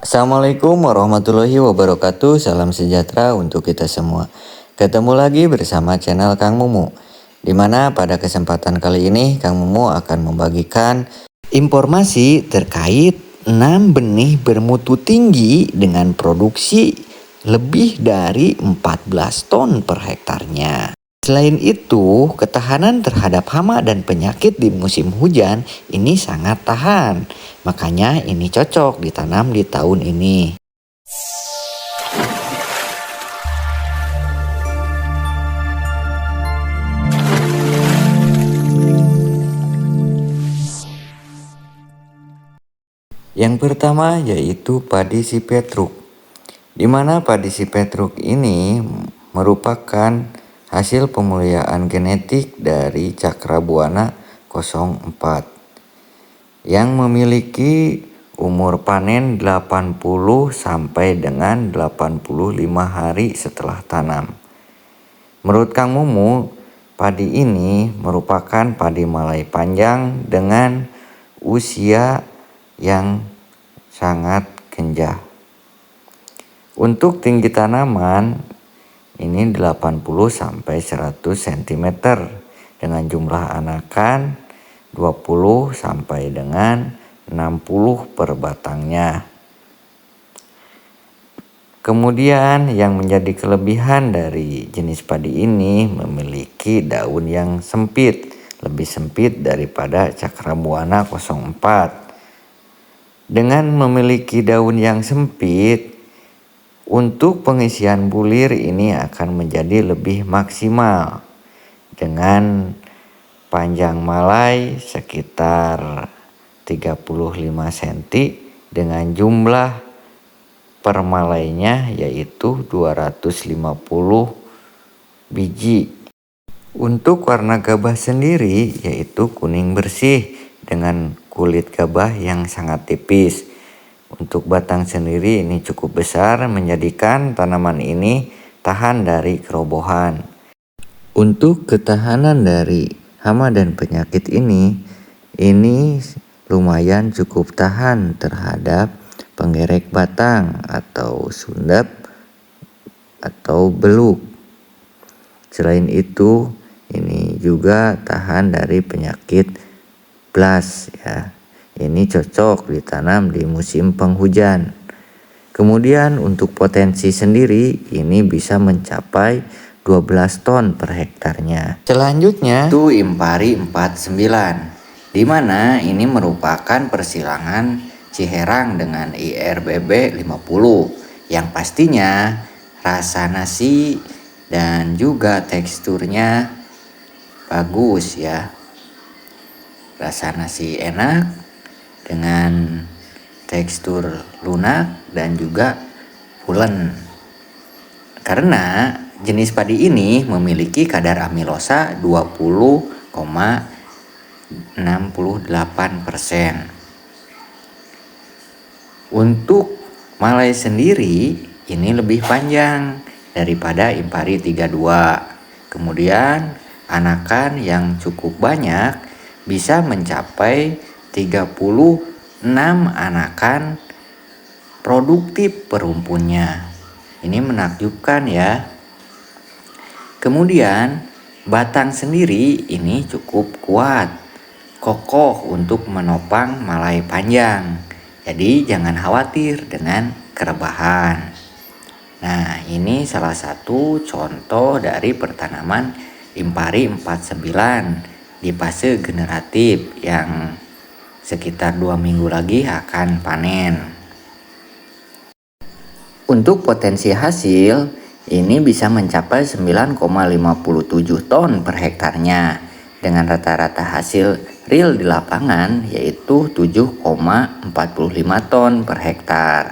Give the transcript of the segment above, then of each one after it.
Assalamualaikum warahmatullahi wabarakatuh. Salam sejahtera untuk kita semua. Ketemu lagi bersama channel Kang Mumu Di mana pada kesempatan kali ini Kang Mumu akan membagikan Informasi terkait 6 benih bermutu tinggi Dengan produksi lebih dari 14 ton per hektarnya Selain itu, ketahanan terhadap hama dan penyakit di musim hujan ini sangat tahan. Makanya ini cocok ditanam di tahun ini. Yang pertama yaitu padi si petruk. Di mana padi si petruk ini merupakan hasil pemuliaan genetik dari Cakrabuana 04 yang memiliki umur panen 80 sampai dengan 85 hari setelah tanam. Menurut Kang Mumu, padi ini merupakan padi malai panjang dengan usia yang sangat kenjah. Untuk tinggi tanaman ini 80 sampai 100 cm dengan jumlah anakan 20 sampai dengan 60 per batangnya. Kemudian yang menjadi kelebihan dari jenis padi ini memiliki daun yang sempit, lebih sempit daripada cakrabuana 04. Dengan memiliki daun yang sempit, untuk pengisian bulir ini akan menjadi lebih maksimal dengan panjang malai sekitar 35 cm dengan jumlah per malainya yaitu 250 biji. Untuk warna gabah sendiri yaitu kuning bersih dengan kulit gabah yang sangat tipis. Untuk batang sendiri ini cukup besar menjadikan tanaman ini tahan dari kerobohan. Untuk ketahanan dari hama dan penyakit ini, ini lumayan cukup tahan terhadap penggerek batang atau sundap atau beluk. Selain itu, ini juga tahan dari penyakit blas ya. Ini cocok ditanam di musim penghujan. Kemudian untuk potensi sendiri ini bisa mencapai 12 ton per hektarnya. Selanjutnya itu Impari 49 di mana ini merupakan persilangan Ciherang dengan IRBB 50 yang pastinya rasa nasi dan juga teksturnya bagus ya. Rasa nasi enak, dengan tekstur lunak dan juga pulen. Karena jenis padi ini memiliki kadar amilosa 20,68%. Untuk Malai sendiri ini lebih panjang daripada Impari 32. Kemudian anakan yang cukup banyak bisa mencapai 36 anakan produktif perumpunnya. Ini menakjubkan ya. Kemudian batang sendiri ini cukup kuat, kokoh untuk menopang malai panjang. Jadi jangan khawatir dengan kerebahan. Nah, ini salah satu contoh dari pertanaman Impari 49 di fase generatif yang sekitar dua minggu lagi akan panen. Untuk potensi hasil, ini bisa mencapai 9,57 ton per hektarnya dengan rata-rata hasil real di lapangan yaitu 7,45 ton per hektar.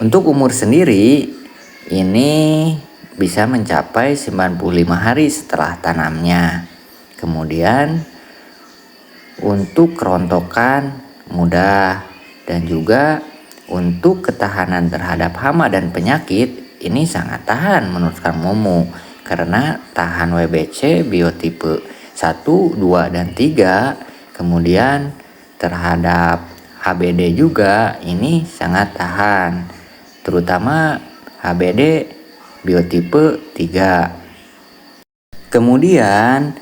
Untuk umur sendiri, ini bisa mencapai 95 hari setelah tanamnya. Kemudian untuk kerontokan mudah dan juga untuk ketahanan terhadap hama dan penyakit ini sangat tahan menurut Kang Momo karena tahan WBC biotipe 1, 2, dan 3 kemudian terhadap HBD juga ini sangat tahan, terutama HBD biotipe 3. Kemudian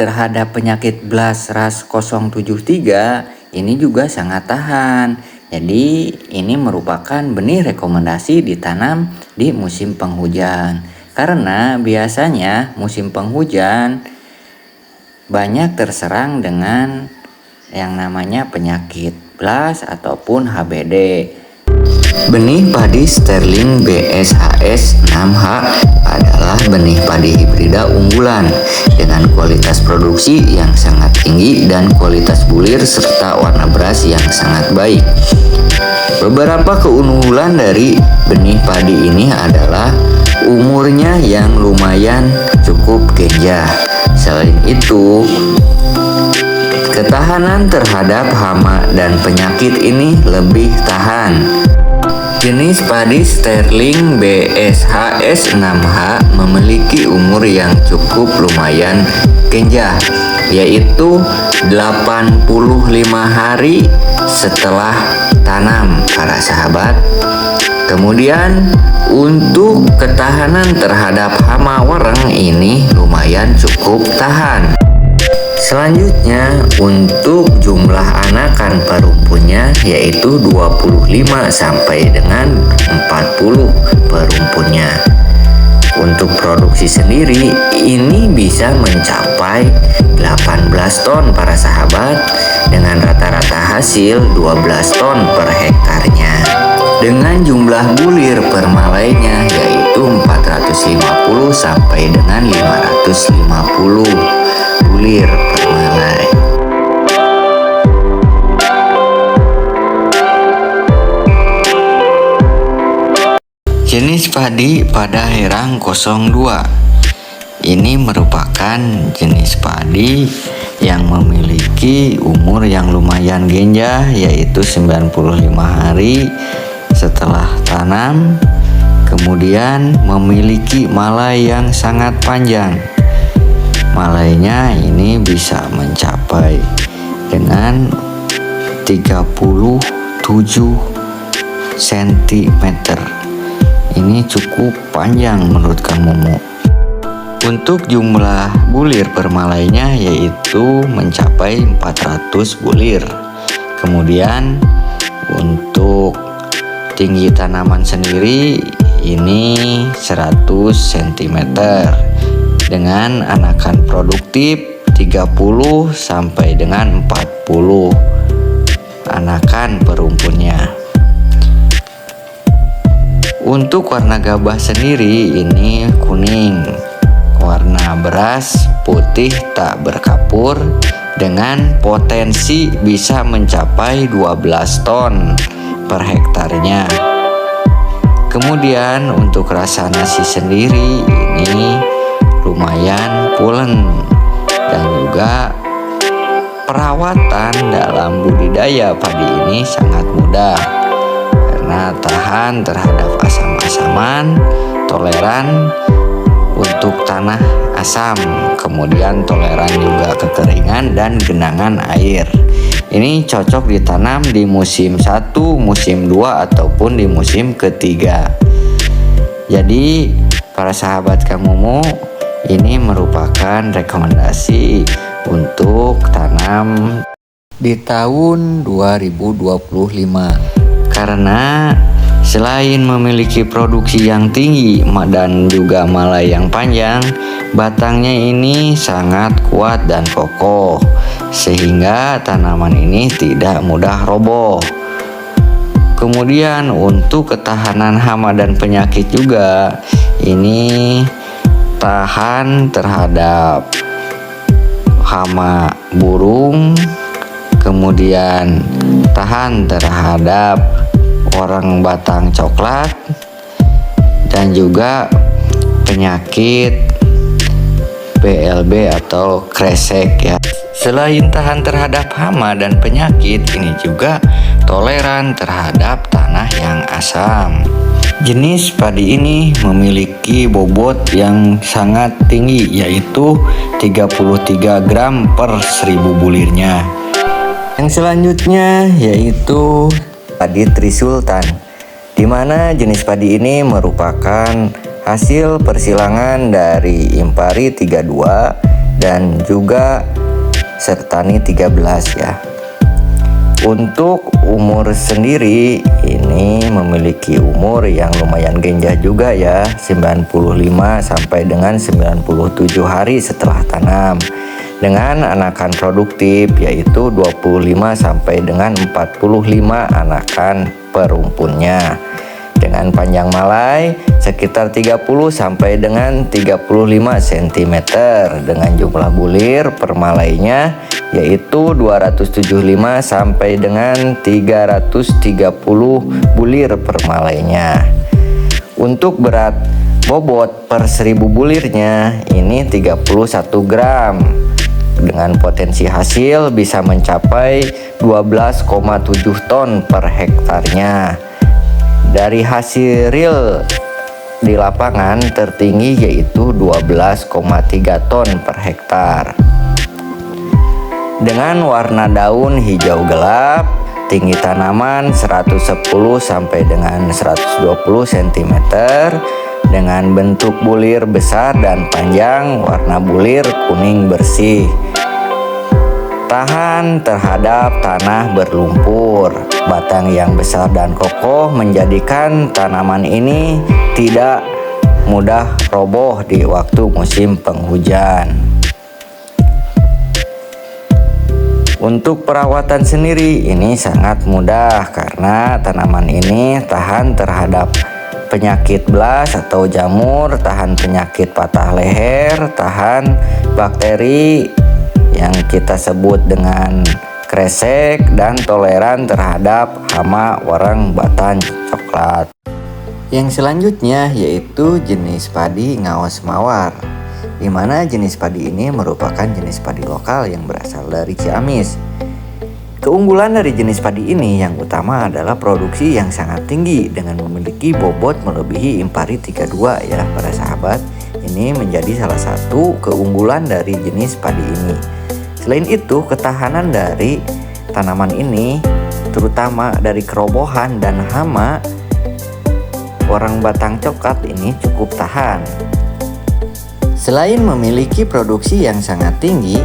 terhadap penyakit Blas ras 073 ini juga sangat tahan. Jadi ini merupakan benih rekomendasi ditanam di musim penghujan. Karena biasanya musim penghujan banyak terserang dengan yang namanya penyakit blas ataupun HBD. Benih padi sterling BSHS 6H adalah benih padi hibrida unggulan dengan kualitas produksi yang sangat tinggi dan kualitas bulir serta warna beras yang sangat baik. Beberapa keunggulan dari benih padi ini adalah umurnya yang lumayan cukup genjah. Selain itu, ketahanan terhadap hama dan penyakit ini lebih tahan. Jenis padi sterling BSHS 6H memiliki umur yang cukup lumayan genjah, yaitu 85 hari setelah tanam para sahabat. Kemudian untuk ketahanan terhadap hama wareng ini lumayan cukup tahan. Selanjutnya untuk jumlah anakan perumpunnya yaitu 25 sampai dengan 40 perumpunnya. Untuk produksi sendiri ini bisa mencapai 18 ton para sahabat dengan rata-rata hasil 12 ton per hektarnya dengan jumlah bulir per malainya yaitu 450 sampai dengan 550 malai. Jenis padi pada herang 02 ini merupakan jenis padi yang memiliki umur yang lumayan genjah yaitu 95 hari setelah tanam, kemudian memiliki malai yang sangat panjang. Malainya ini bisa mencapai dengan 37 cm. Ini cukup panjang menurut Kang Momo. Untuk jumlah bulir per malainya yaitu mencapai 400 bulir. Kemudian untuk tinggi tanaman sendiri ini 100 cm dengan anakan produktif 30 sampai dengan 40 anakan perumpunnya untuk warna gabah sendiri ini kuning warna beras putih tak berkapur dengan potensi bisa mencapai 12 ton per hektarnya. Kemudian untuk rasa nasi sendiri ini lumayan pulen dan juga perawatan dalam budidaya padi ini sangat mudah karena tahan terhadap asam-asaman, toleran untuk tanah asam, kemudian toleran juga kekeringan dan genangan air. Ini cocok ditanam di musim 1, musim 2 ataupun di musim ketiga. Jadi para sahabat Kamumu ini merupakan rekomendasi untuk tanam di tahun 2025 karena Selain memiliki produksi yang tinggi dan juga malai yang panjang, batangnya ini sangat kuat dan kokoh, sehingga tanaman ini tidak mudah roboh. Kemudian untuk ketahanan hama dan penyakit juga, ini tahan terhadap hama burung, kemudian tahan terhadap orang batang coklat dan juga penyakit PLB atau kresek ya. Selain tahan terhadap hama dan penyakit, ini juga toleran terhadap tanah yang asam. Jenis padi ini memiliki bobot yang sangat tinggi yaitu 33 gram per 1000 bulirnya. Yang selanjutnya yaitu padi Trisultan, di mana jenis padi ini merupakan hasil persilangan dari Impari 32 dan juga Sertani 13 ya. Untuk umur sendiri ini memiliki umur yang lumayan genjah juga ya. 95 sampai dengan 97 hari setelah tanam. Dengan anakan produktif yaitu 25 sampai dengan 45 anakan perumpunnya. Dengan panjang malai sekitar 30 sampai dengan 35 cm dengan jumlah bulir per malainya yaitu 275 sampai dengan 330 bulir per malainya untuk berat bobot per 1000 bulirnya ini 31 gram dengan potensi hasil bisa mencapai 12,7 ton per hektarnya. Dari hasil real di lapangan tertinggi yaitu 12,3 ton per hektar. Dengan warna daun hijau gelap, tinggi tanaman 110 sampai dengan 120 cm dengan bentuk bulir besar dan panjang, warna bulir kuning bersih. Tahan terhadap tanah berlumpur. Batang yang besar dan kokoh menjadikan tanaman ini tidak mudah roboh di waktu musim penghujan. Untuk perawatan sendiri ini sangat mudah karena tanaman ini tahan terhadap penyakit blas atau jamur, tahan penyakit patah leher, tahan bakteri yang kita sebut dengan kresek dan toleran terhadap hama warang batan coklat. Yang selanjutnya yaitu jenis padi ngawas mawar di mana jenis padi ini merupakan jenis padi lokal yang berasal dari Ciamis. Keunggulan dari jenis padi ini yang utama adalah produksi yang sangat tinggi dengan memiliki bobot melebihi Impari 32 ya para sahabat. Ini menjadi salah satu keunggulan dari jenis padi ini. Selain itu, ketahanan dari tanaman ini terutama dari kerobohan dan hama orang batang coklat ini cukup tahan. Selain memiliki produksi yang sangat tinggi,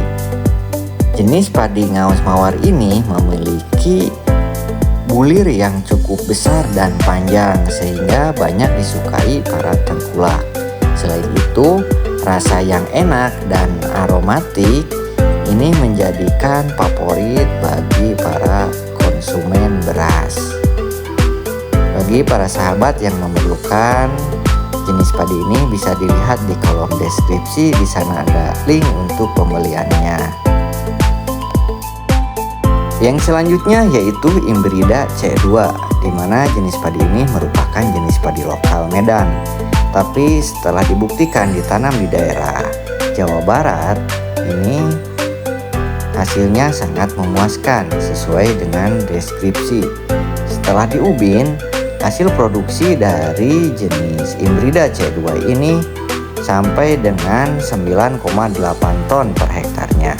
Jenis padi ngawas mawar ini memiliki bulir yang cukup besar dan panjang sehingga banyak disukai para tengkulak. Selain itu, rasa yang enak dan aromatik ini menjadikan favorit bagi para konsumen beras. Bagi para sahabat yang memerlukan jenis padi ini bisa dilihat di kolom deskripsi di sana ada link untuk pembeliannya. Yang selanjutnya yaitu Imbrida C2 di mana jenis padi ini merupakan jenis padi lokal Medan. Tapi setelah dibuktikan ditanam di daerah Jawa Barat, ini hasilnya sangat memuaskan sesuai dengan deskripsi. Setelah diubin, hasil produksi dari jenis Imbrida C2 ini sampai dengan 9,8 ton per hektarnya.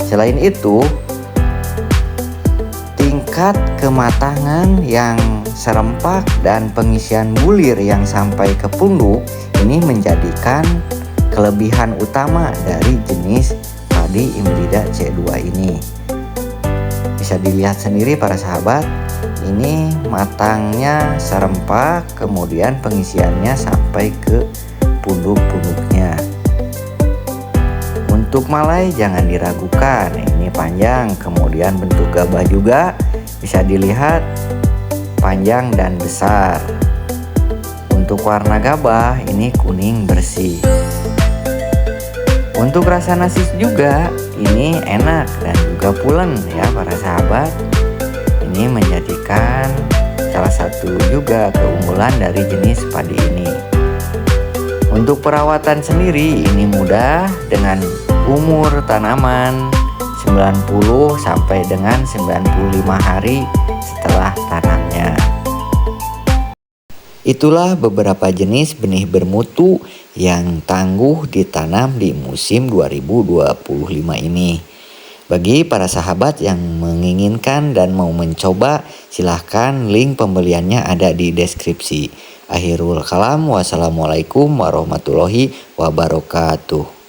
Selain itu, tingkat kematangan yang serempak dan pengisian bulir yang sampai ke punduk ini menjadikan kelebihan utama dari jenis padi Imbrida C2 ini. Bisa dilihat sendiri para sahabat, ini matangnya serempak, kemudian pengisiannya sampai ke punduk-punduknya. Untuk malai jangan diragukan, ini panjang, kemudian bentuk gabah juga bisa dilihat panjang dan besar. Untuk warna gabah ini kuning bersih. Untuk rasa nasi juga ini enak dan juga pulen ya para sahabat. Ini menjadikan salah satu juga keunggulan dari jenis padi ini. Untuk perawatan sendiri ini mudah dengan umur tanaman 90 sampai dengan 95 hari setelah tanamnya. Itulah beberapa jenis benih bermutu yang tangguh ditanam di musim 2025 ini. Bagi para sahabat yang menginginkan dan mau mencoba, silahkan link pembeliannya ada di deskripsi. Akhirul kalam, wassalamualaikum warahmatullahi wabarakatuh.